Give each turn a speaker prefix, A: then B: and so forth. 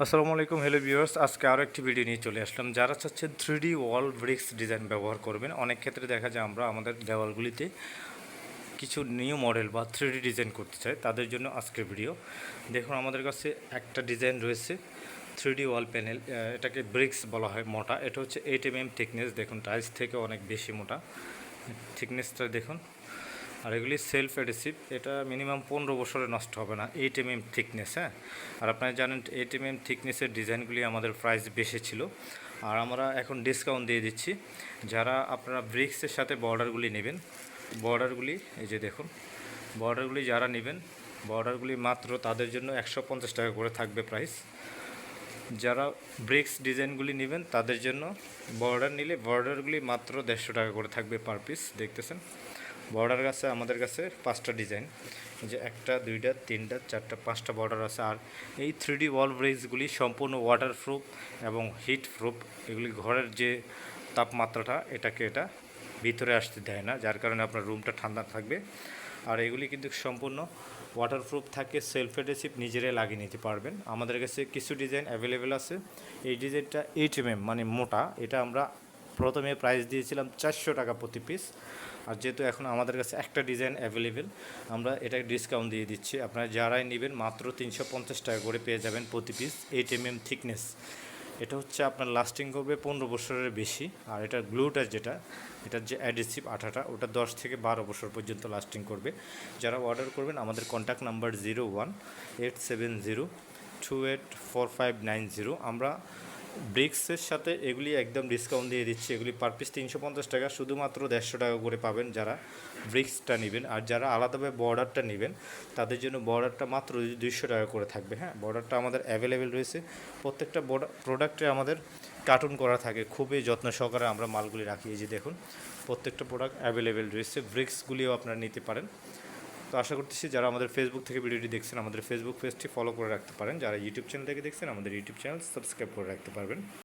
A: আসসালামু আলাইকুম hello viewers আজকে আরও একটি ভিডিও নিয়ে চলে আসলাম। যারা চাচ্ছেন থ্রি ওয়াল ব্রিক্স ডিজাইন ব্যবহার করবেন, অনেক ক্ষেত্রে দেখা যায় আমরা আমাদের দেওয়ালগুলিতে কিছু নিউ মডেল বা থ্রি ডিজাইন করতে চাই, তাদের জন্য আজকের ভিডিও দেখুন, আমাদের কাছে একটা ডিজাইন রয়েছে থ্রি ওয়াল প্যানেল এটাকে ব্রিক্স বলা হয়, মোটা। এটা হচ্ছে এইট এম এম থিকনেস দেখুন টাইলস থেকে অনেক বেশি মোটা। থিকনেসটা দেখুন। আর এগুলি সেলফ এডিসিভ এটা মিনিমাম পনেরো বছরে নষ্ট হবে না। এইট এম এম থিকনেস হ্যাঁ? আর আপনারা জানেন এইট এম এম থিকনেসের ডিজাইনগুলি আমাদের প্রাইস বেশি ছিল। আর আমরা এখন ডিসকাউন্ট দিয়ে দিচ্ছি। যারা আপনারা ব্রিক্সের সাথে বর্ডারগুলি নেবেন বর্ডারগুলি এই যে দেখুন বর্ডারগুলি যারা নেবেন বর্ডারগুলি মাত্র তাদের জন্য একশো পঞ্চাশ টাকা করে থাকবে প্রাইস যারা ব্রিক্স ডিজাইনগুলি নেবেন, তাদের জন্য বর্ডার নিলে বর্ডারগুলি মাত্র দেড়শো টাকা করে থাকবে পার পিস দেখতেছেন? বর্ডার আছে, আমাদের কাছে পাঁচটা ডিজাইন। যে একটা, দুইটা, তিনটা, চারটা, পাঁচটা বর্ডার আছে। আর এই থ্রি ডি ওয়াল ব্রিক্সগুলি সম্পূর্ণ ওয়াটার প্রুফ এবং হিট প্রুফ এগুলি ঘরের যে তাপমাত্রাটা, এটাকে এটা ভিতরে আসতে দেয় না, যার কারণে আপনার রুমটা ঠান্ডা থাকবে। আর এগুলি কিন্তু সম্পূর্ণ ওয়াটারপ্রুফ থাকে সেলফ এডেসিভ নিজেরাই লাগিয়ে নিতে পারবেন। আমাদের কাছে কিছু ডিজাইন অ্যাভেলেবেল আছে। এই ডিজাইনটা এইট এম মানে মোটা। এটা আমরা প্রথমে প্রাইস দিয়েছিলাম চারশো টাকা প্রতি পিস আর যেহেতু এখন আমাদের কাছে একটা ডিজাইন অ্যাভেলেবেল আমরা এটা ডিসকাউন্ট দিয়ে দিচ্ছি। আপনারা যারাই নেবেন মাত্র তিনশো পঞ্চাশ টাকা করে পেয়ে যাবেন প্রতি piece eight M M thickness এটা হচ্ছে আপনার লাস্টিং করবে পনেরো বছরের বেশি। আর এটার গ্লুটা যেটা এটার যে অ্যাডিসিভ আঠাটা, ওটা দশ থেকে বারো বছর পর্যন্ত লাস্টিং করবে। যারা অর্ডার করবেন, আমাদের contact number zero one eight seven zero two eight four five nine zero আমরা ব্রিক্সের সাথে এগুলি একদম ডিসকাউন্ট দিয়ে দিচ্ছি। এগুলি পার পিস তিনশো পঞ্চাশ টাকা, শুধুমাত্র দেড়শো টাকা করে পাবেন যারা ব্রিক্সটা নেবেন। আর যারা আলাদাভাবে বর্ডারটা নেবেন, তাদের জন্য বর্ডারটা মাত্র দুইশো টাকা করে থাকবে। হ্যাঁ বর্ডারটা আমাদের অ্যাভেলেবেল রয়েছে। প্রত্যেকটা বর্ডার প্রোডাক্টে আমাদের কার্টুন করা থাকে। খুবই যত্ন সহকারে আমরা মালগুলি রাখি। এই যে দেখুন, প্রত্যেকটা প্রোডাক্ট অ্যাভেলেবেল রয়েছে। ব্রিক্সগুলিও আপনারা নিতে পারেন। তো আশা করতেছি যারা আমাদের ফেসবুক থেকে ভিডিওটি দেখছেন, আমাদের ফেসবুক পেজটি ফলো করে রাখতে পারেন। যারা ইউটিউব চ্যানেল থেকে দেখছেন, আমাদের ইউটিউব চ্যানেল সাবস্ক্রাইব করে রাখতে পারবেন।